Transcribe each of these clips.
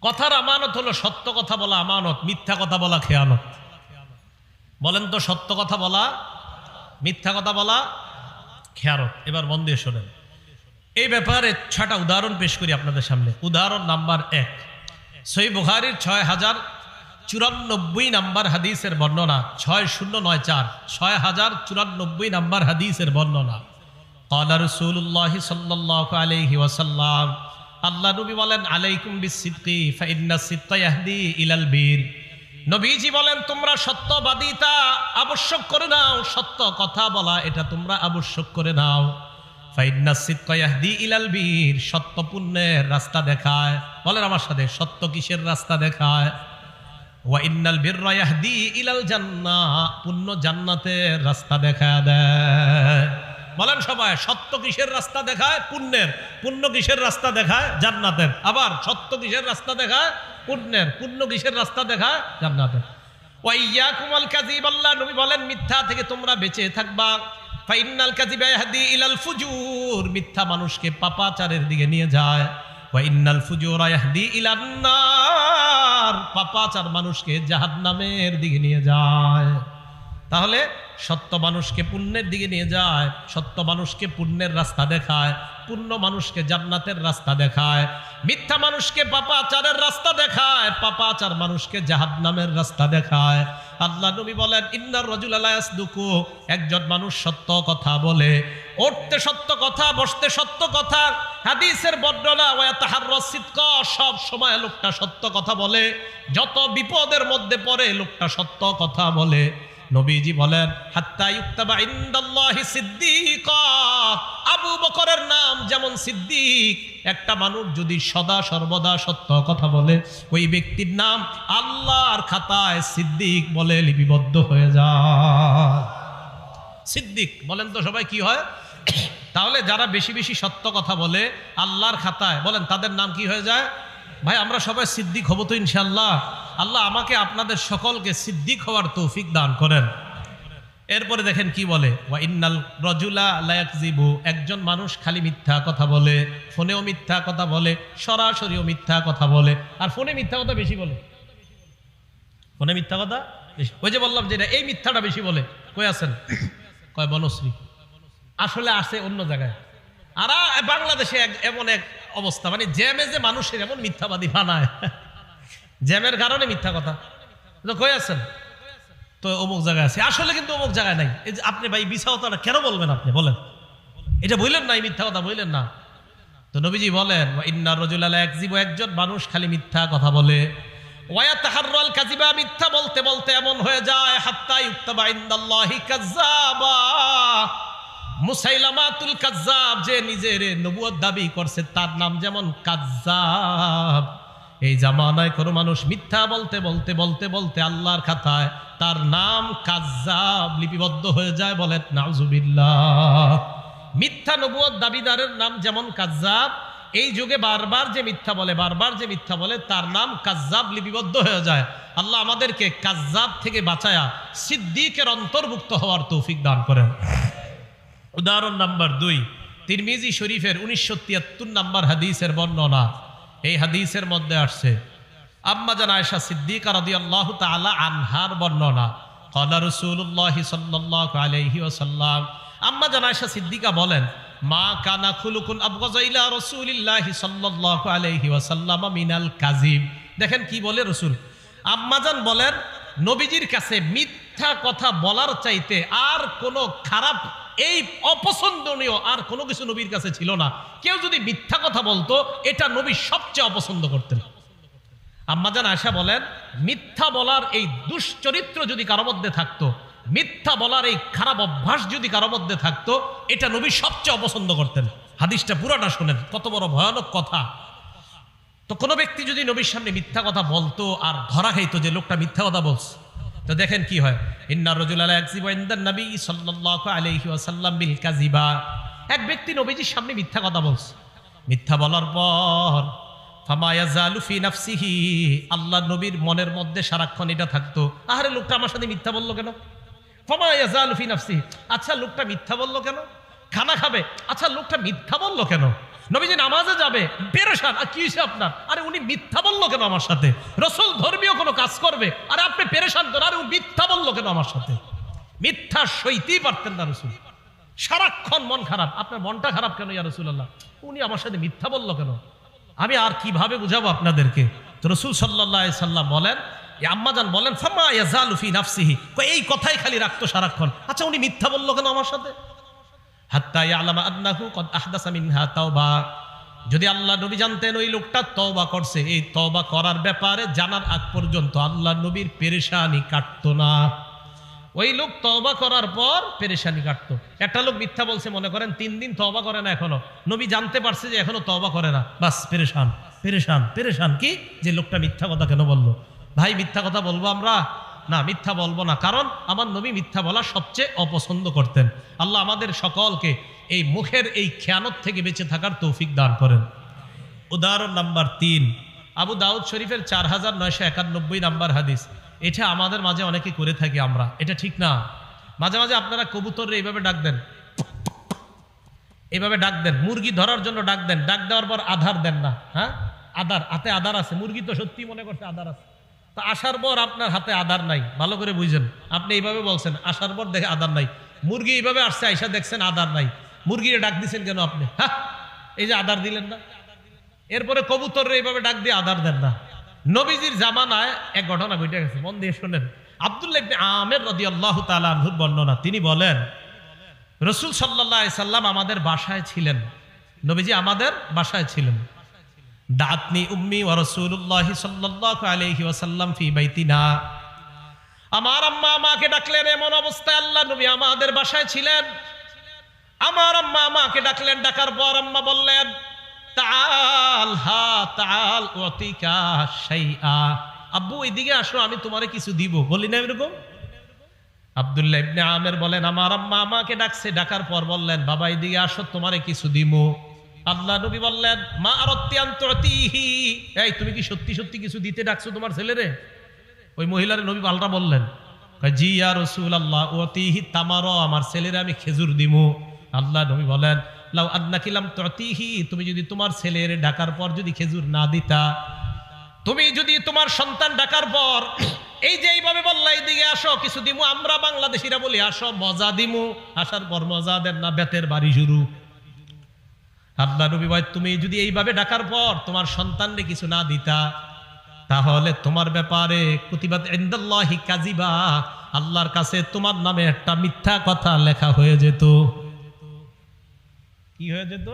কথার আমানত হলো সত্য কথা বলা আমানত, মিথ্যা কথা বলা খেয়ানত। বলেন তো, সত্য কথা বলা, মিথ্যা কথা বলা খেয়ানত। এবার মন দিয়ে শোনেন। এই ব্যাপারে ছটা উদাহরণ পেশ করি আপনাদের সামনে। উদাহরণ নাম্বার এক। সই বুহারির ছয় হাজার চুরানব্বই নাম্বার হাদিসের বর্ণনা। ছয় শূন্য নয় চার। ছয় হাজার চুরানব্বই নাম্বার হাদিসের বর্ণনা। কলা রসুল্লাহ সাল্লাহ আলহি ওয়াসাল্লাম আল্লাহ নবী বলেন, আলাইকুম বিসিদ্কি, ফাইন্না ইয়াহদি ইলাল বীর। নবীজি বলেন, তোমরা সত্যবাদিতা, আবশ্যক করে নাও। সত্য কথা বলা, এটা তোমরা আবশ্যক করে নাও। ফাইন্না ইয়াহদি ইলাল বীর, সত্য পুণ্যের রাস্তা দেখায়। বলেন আমার সাথে, সত্য কিসের রাস্তা দেখায়? ওয়া ইন্নাল বিররা ইয়াহদি ইলাল জান্নাহ, পুণ্য জান্নাতের রাস্তা দেখা দেয়। বলেন সবাই, সত্য কিসের রাস্তা দেখায়? পুণ্যের। পুণ্য কিসের রাস্তা দেখায়? জান্নাতের। আবার, সত্য কিসের রাস্তা দেখায়? পুণ্যের। পুণ্য কিসের রাস্তা দেখায়? জান্নাতের। ওয়াইয়াকুম আল কাযিব, আল্লাহ নবী বলেন, মিথ্যা থেকে তোমরা বেঁচে থাকবা। ফাইনাল কাযিবা ইয়াহদি ইলাল ফুজুর, মিথ্যা মানুষকে পাপাচারের দিকে নিয়ে যায়। ওয়াইনাল ফুজুরা ইয়াহদি ইলান নার, পাপাচার মানুষকে জাহান্নামের দিকে নিয়ে যায়। তাহলে সত্য মানুষকে পুণ্যের দিকে নিয়ে যায়, সত্য মানুষকে পুণ্যের রাস্তা দেখায়, পুণ্য মানুষকে জান্নাতের রাস্তা দেখায়, মিথ্যা মানুষকে পাপাচারের রাস্তা দেখায়, পাপাচার মানুষকে জাহান্নামের রাস্তা দেখায়। আল্লাহ নবী বলেন, ইন্নার রজুল আলায়াসদুকু একজন মানুষ সত্য কথা বলে, উঠতে সত্য কথা, বসতে সত্য কথা, হাদিসের বর্ণনা ওয়া তাহাররাস সিদকা সব সময় লোকটা সত্য কথা বলে, যত বিপদের মধ্যে পড়ে লোকটা সত্য কথা বলে। নবীজি বলেন আবু বকরের নাম যেমন সিদ্দিক, একটা মানুষ যদি সদা সর্বদা সত্য কথা বলে, ওই ব্যক্তির নাম আল্লাহর খাতায় সিদ্দিক বলে লিপিবদ্ধ হয়ে যায়। সিদ্দিক, বলেন তো সবাই কি হয়? তাহলে যারা বেশি বেশি সত্য কথা বলে আল্লাহর খাতায়, বলেন তাদের নাম কি হয়ে যায়? ভাই, আমরা সবাই সিদ্দিক হব তো ইনশাল্লাহ আল্লাহ আমাকে আপনাদের সকলকে সিদ্দিক হওয়ার তৌফিক দান করেন। এরপরে দেখেন কি বলে ইন্নাল রজুলা একজন মানুষ খালি মিথ্যা কথা বলে, ফোনেও মিথ্যা কথা বলে, সরাসরিও মিথ্যা কথা বলে, আর ফোনে মিথ্যা কথা বেশি বলে। ফোনে মিথ্যা কথা ওই যে বললাম যে এটা এই মিথ্যাটা বেশি বলে। কই আছেন? কয়, বনশ্রী আসলে আসে অন্য জায়গায়। আর বাংলাদেশে এমন এক অবস্থা মানে জ্যামে যে মানুষের এমন মিথ্যাবাদী বানায়। জ্যামের কারণে মিথ্যা কথা। তো কই আছেন? তো অমুক জায়গায় আছে। আসলে কিন্তু অমুক জায়গায় নাই। এই যে আপনি ভাই মিথ্যা কথাটা কেন বলবেন আপনি? বলেন। এটা বললেন না এই মিথ্যা কথা, বললেন না। তো নবীজি বলেন ইন্না রজুলাল একজিব একজন মানুষ খালি মিথ্যা কথা বলে। ওয়া তাহাররাল কাযিবা, মিথ্যা বলতে বলতে এমন হয়ে যায়, হাত্তা ইউক্তাবা কাজ্জাবা মুসাইলামাতুল কাজ্জাব যে নিজের নবুয়ত দাবি করছে, তার নাম যেমন কাজ্জাব এই জামানায় কোনো মানুষ মিথ্যা বলতে বলতে বলতে বলতে আল্লাহর খাতায় তার নাম কাজ্জাব লিপিবদ্ধ হয়ে যায়, বলেন, নাউজুবিল্লাহ। মিথ্যা নবুয়ত দাবিদারের নাম যেমন কাজ্জাব, এই যুগে বারবার যে মিথ্যা বলে, বারবার যে মিথ্যা বলে, তার নাম কাজ্জাব লিপিবদ্ধ হয়ে যায়। আল্লাহ আমাদেরকে কাজ্জাব থেকে বাঁচায়া সিদ্দিকের অন্তর্ভুক্ত হওয়ার তৌফিক দান করেন। উদাহরণ নাম্বার দুই, তিরমিজি শরীফের উনিশশো তিয়াত্তর নাম্বার হাদিসের বর্ণনা। এই হাদিসের মধ্যে আসছে, আম্মা জান আয়সা সিদ্দিকা রাদি আল্লাহ তালা আনহার বর্ণনা, কলা রসুল্লাহ সাল্লাহ আলহি ওসাল্লাম আম্মা জান আয়সা সিদ্দিকা বলেন, মা কানা খুলুকুন আবগজাইলা রসুলিল্লাহ সাল্লাহ আলহি ওসাল্লাম মিনাল কাজিব দেখেন কি বলে রসুল। আম্মাজান বলেন, নবীজির কাছে মিথ্যা কথা বলার চাইতে আর কোনো খারাপ এই অপছন্দনীয় আর কোনো কিছু নবীর কাছে ছিল না। কেউ যদি মিথ্যা কথা বলতো, এটা নবী সবচেয়ে অপছন্দ করতেন। আম্মাজান আশা বলেন, মিথ্যা বলার এই দুশ্চরিত্র যদি কারও মধ্যে থাকতো, মিথ্যা বলার এই খারাপ অভ্যাস যদি কারও মধ্যে থাকতো, এটা নবী সবচেয়ে অপছন্দ করতেন। হাদিসটা পুরাটা শোনেন, কত বড় ভয়ানক কথা। তো কোনো ব্যক্তি যদি নবীর সামনে মিথ্যা কথা বলতো আর ধরা খাইতো যে লোকটা মিথ্যা কথা বলছে তো দেখেন কি হয়? ইন্না রজুল আলা একজিবা ইনদান নবী সাল্লাল্লাহু আলাইহি ওয়াসাল্লাম বিল কাযিবা। এক ব্যক্তি নবীজির সামনে মিথ্যা কথা বলছে। মিথ্যা বলার পর ফামা ইয়াজালু ফি নাফসিহি, আল্লাহ নবীর মনের মধ্যে সারাক্ষণ এটা থাকতো। আহারে লোকটা আমার সাথে মিথ্যা বলল কেন? ফামা ইয়াজালু ফি নাফসিহি আচ্ছা লোকটা মিথ্যা বলল কেন? খানা খাবে আচ্ছা লোকটা মিথ্যা বলল কেন? নবীজি নামাজে যাবে, পেরেশান। আর কি আপনার? আরে উনি মিথ্যা বলল কেন আমার সাথে? রসুল ধর্মীয় কোনো কাজ করবে? আরে আপনি পেরেশান কেন আরে উনি মিথ্যা বলল কেন আমার সাথে? মিথ্যা সইতেই পারতেন না রসুল। সারাক্ষণ মন খারাপ। আপনার মনটা খারাপ কেন ইয়া রসুল্লাহ উনি আমার সাথে মিথ্যা বলল কেন? আমি আর কীভাবে বুঝাবো আপনাদেরকে? তো রসুল সাল্লাহ সাল্লাম বলেন আম্মাজান বলেন ফামা ইয়াজালু ফি নাফসিহি। এই কথাই খালি রাখতো সারাক্ষণ। আচ্ছা উনি মিথ্যা বলল কেন আমার সাথে? যদি আল্লাহ নবী জানতেন ওই লোকটা তওবা করছে, এই তওবা করার ব্যাপারে জানার আগ পর্যন্ত আল্লাহ নবীর পেরেশানি কাটতো না। ওই লোক তওবা করার পর পেরেশানি কাটতো। একটা লোক মিথ্যা বলছে, মনে করেন তিন দিন তওবা করে না এখনও। নবী জানতে পারছে যে এখনও তওবা করে না। বাস, পেরেশান পেরেশান পেরেশান। কি? যে লোকটা মিথ্যা কথা কেন বলল? ভাই, মিথ্যা কথা বলব আমরা? না, মিথ্যা বলব না। কারণ আমার নবী মিথ্যা বলা সবচেয়ে অপছন্দ করতেন। আল্লাহ আমাদের সকলকে এই মুখের এই খেয়ানত থেকে বেঁচে থাকার তৌফিক দান করেন। উদাহরণ নাম্বার তিন, আবু দাউদ শরীফের চার হাজার নয়শো একানব্বই নাম্বার হাদিস। এটা আমাদের মাঝে অনেকে করে থাকি আমরা। এটা ঠিক না? মাঝে মাঝে আপনারা কবুতর এইভাবে ডাক দেন। এইভাবে ডাক দেন। মুরগি ধরার জন্য ডাক দেন। ডাক দেওয়ার পর আধার দেন না হ্যাঁ? আধার, হাতে আধার আছে। মুরগি তো সত্যি মনে করছে আধার আছে। তা আসার পর আপনার হাতে আধার নাই। ভালো করে বুঝেন। আপনি এইভাবে বলছেন, আসার পর দেখে আধার নাই। মুরগি এইভাবে আসছে, আইসা দেখছেন আধার নাই। মুরগিরে ডাক দিছেন কেন আপনি? হ্যাঁ এই যে আধার দিলেন না? এরপরে কবুতর এইভাবে ডাক দিয়ে আধার দেন না। নবীজির জামানায় এক ঘটনা ঘটে গেছে, মন দিয়ে শোনেন। আব্দুল্লাহ আমের রদি আল্লাহ তালুর বর্ণনা, তিনি বলেন, রসুল সাল্লাহ সাল্লাম আমাদের বাসায় ছিলেন। নবীজি আমাদের বাসায় ছিলেন। দাতনি উম্মি ও রসুল্লাহ সাল্লাহ আলহি ওয়াসাল্লাম ফি বাইতিনা। আমার আম্মা আমাকে ডাকলেন, এমন অবস্থায় আল্লাহ নবী আমাদের বাসায় ছিলেন। আমার আম্মা আমাকে ডাকলেন, ডাকার পর আম্মা বললেন তাল হা অতিকা আব্বু আসো, আমি তোমারে কিছু দিব। আমের বলেন, আমার আম্মা আমাকে ডাকছে। ডাকার পর বললেন, বাবা, এদিকে আসো, তোমারে কিছু দিমু। আল্লাহ নবী বললেন, মা আর অত্যন্তহি এই, তুমি কি সত্যি সত্যি কিছু দিতে ডাকছো তোমার ছেলেরে? ওই মহিলার নবী পাল্টা বললেন জি ইয়া রসুল আল্লাহ অতিহি তামারও আমার ছেলেরে আমি খেজুর দিমু। আল্লাহ নবী বলেন, লাউ আদনাকিলাম ততিহি, তুমি যদি তোমার ছেলের ডাকার পর যদি খেজুর না দিতা, তুমি যদি তোমার সন্তান ডাকার পর এই যে এইভাবে বললা এইদিকে আসো, কিছু দিমু, আমরা বাংলাদেশিরা বলি, আসো, মজা দিমু। আসার পর মজা দেন না, বেতের বাড়ি শুরু। আল্লাহ নবী ভাই তুমি যদি এইভাবে ডাকার পর তোমার সন্তানরে কিছু না দিতা, তাহলে তোমার ব্যাপারে প্রতিবাদ ইন্দাল্লাহি কাজিবা আল্লাহর কাছে তোমার নামে একটা মিথ্যা কথা লেখা হয়ে যেত। কি হয়ে যেত?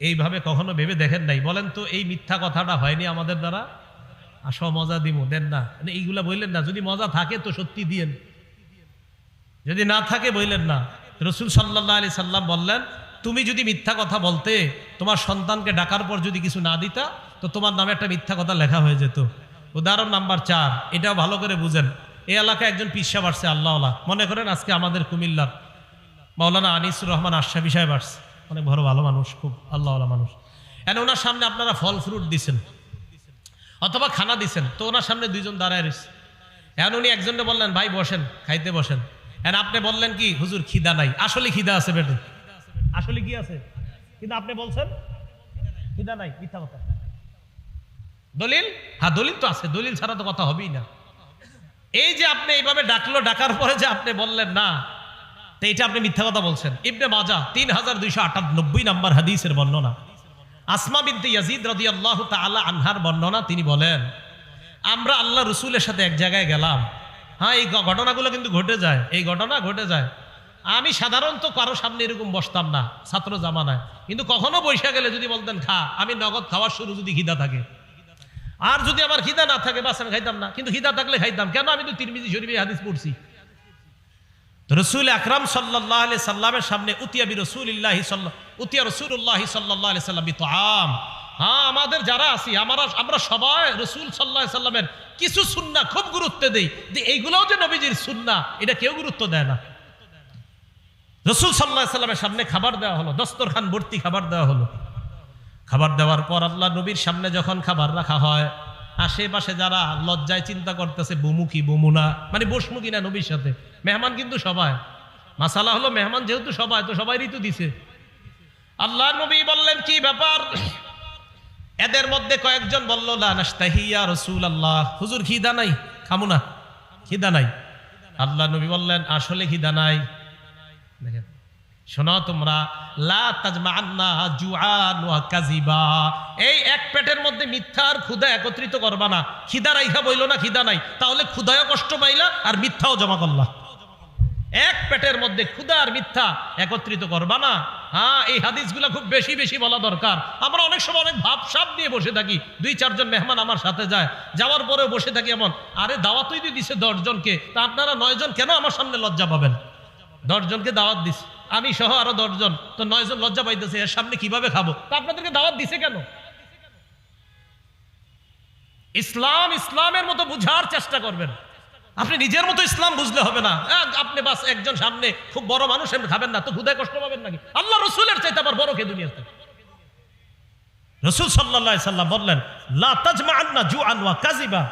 এইভাবে কখনো ভেবে দেখেন নাই। বলেন তো, এই মিথ্যা কথাটা হয়নি আমাদের দ্বারা? আসো, মজা দিব দেন না। মানে এইগুলা বললেন না, যদি মজা থাকে তো সত্যি দিয়েন। যদি না থাকে বললেন না। রসুল সাল্লাহ আলি সাল্লাম বললেন তুমি যদি মিথ্যা কথা বলতে, তোমার সন্তানকে ডাকার পর যদি কিছু না দিতা, তো তোমার নামে একটা মিথ্যা কথা লেখা হয়ে যেত। উদাহরণ নাম্বার চার, এটাও ভালো করে বুঝেন। এই এলাকায় একজন পিসা বাড়ছে আল্লাহ মনে করেন আজকে আমাদের কুমিল্লার মাওলানা আনিসুর রহমান আশরাফি সাহেব আসছে। অনেক বড় ভালো মানুষ, খুব আল্লাহ মানুষ। এন ওনার সামনে আপনারা ফল ফ্রুট দিছেন, অথবা খানা দিছেন, তো ওনার সামনে দুইজন দাঁড়ায় রয়েছে। এখন উনি একজনকে বললেন, ভাই, বসেন, খাইতে বসেন। এখন আপনি বললেন কি, হুজুর, খিদা নাই। আসলে খিদা আছে বেটে। আসলে কি আছে? কিন্তু আপনি বলছেন খিদা নাই, মিথ্যা কথা। দলিল? হ্যাঁ দলিল তো আছে, দলিল ছাড়া তো কথা হবেই না। এই যে আপনি এইভাবে ডাকলো, ডাকার পরে যে আপনি বললেন না, তো এটা আপনি মিথ্যা কথা বলছেন। ইবনে মাজা তিন হাজার দুইশো আটানব্বই নাম্বার হাদিসের বর্ণনা। আসমা বিনতে ইয়াজিদ রদি আল্লাহ তালা আনহার বর্ণনা, তিনি বলেন, আমরা আল্লাহ রসুলের সাথে এক জায়গায় গেলাম। হ্যাঁ এই ঘটনাগুলো কিন্তু ঘটে যায়, এই ঘটনা ঘটে যায়। আমি সাধারণত কারও সামনে এরকম বসতাম না, ছাত্র জামানায়। কিন্তু কখনো বৈশা গেলে যদি বলতেন, খা, আমি নগদ খাওয়ার শুরু যদি খিদা থাকে। আর যদি আমার খিদা না থাকে, বাস আমি খাইতাম না। কিন্তু খিদা থাকলে খাইতাম। কেন? আমি তো তিরমিজি শরীফে হাদিস পড়ছি। রসুল আকরাম সাল্লাহ আলি সাল্লামের সামনে উতিয়াবি রসুল্লাহ সাল্লাহ উতিয়া রসুল্লাহ সাল্লাহ আলি সাল্লাম তো আম হ্যাঁ আমাদের যারা আছি, আমরা আমরা সবাই রসুল সাল্লাহ সাল্লামের কিছু সুন্না খুব গুরুত্ব দেই। যে এইগুলোও যে নবীজির সুন্না, এটা কেউ গুরুত্ব দেয় না। রসুল সাল্লাহ সাল্লামের সামনে খাবার দেওয়া হলো, দস্তরখান, ভর্তি খাবার দেওয়া হলো। খাবার দেওয়ার পর আল্লাহ নবীর সামনে যখন খাবার রাখা হয়, আশেপাশে যারা লজ্জায় চিন্তা করতেছে বুমুখী বুমুনা মানে বসমুখী না নবীর সাথে, মেহমান কিন্তু সবাই। মাসালা হলো মেহমান যেহেতু সবাই, তো সবাই ঋতু দিছে। আল্লাহ নবী বললেন, কি ব্যাপার? এদের মধ্যে কয়েকজন বলল, লা নাস্তাহিয়া রসুল আল্লাহ হুজুর, খিদা নাই? খামু না। খিদা নাই। আল্লাহ নবী বললেন, আসলে খিদা নাই। শোনো তোমরা এই এক পেটের মধ্যে মিথ্যা আর ক্ষুধা একত্রিত করবা না। খিদা রাইখা বইলো না, খিদা নাই। তাহলে ক্ষুধায়ও কষ্ট পাইলা আর মিথ্যাও জমা করলা। এক পেটের মধ্যে ক্ষুধা আর মিথ্যা একত্রিত করবা না। হ্যাঁ এই হাদিসগুলো খুব বেশি বেশি বলা দরকার। আমরা অনেক সময় অনেক ভাব সাপ নিয়ে বসে থাকি। দুই, চারজন মেহমান আমার সাথে যায়। যাওয়ার পরেও বসে থাকি এমন, আরে দাওয়াতই দিয়ে দিছে দশজনকে, তা আপনারা নয়জন কেন আমার সামনে লজ্জা পাবেন? দশজনকে দাওয়াত দিস আমি সহ আরও দশজন। তো নয়জন লজ্জা পাইতেছে, এর সামনে কীভাবে খাব? তা আপনাদেরকে দাওয়াত দিছে কেন? ইসলাম ইসলামের মতো বুঝার চেষ্টা করবেন। আপনি নিজের মতো ইসলাম বুঝলে হবে না। আপনি বাস একজন সামনে খুব বড় মানুষ এমনি খাবেন না, তো ক্ষুদায় কষ্ট পাবেন নাকি? আল্লাহ রসুলের চাইতে আবার বড় কে দুনিয়াতে? রসুল সাল্লাহ সাল্লাম বললেন, লা তাজমা আন্না জু আনওয়া কাজিবা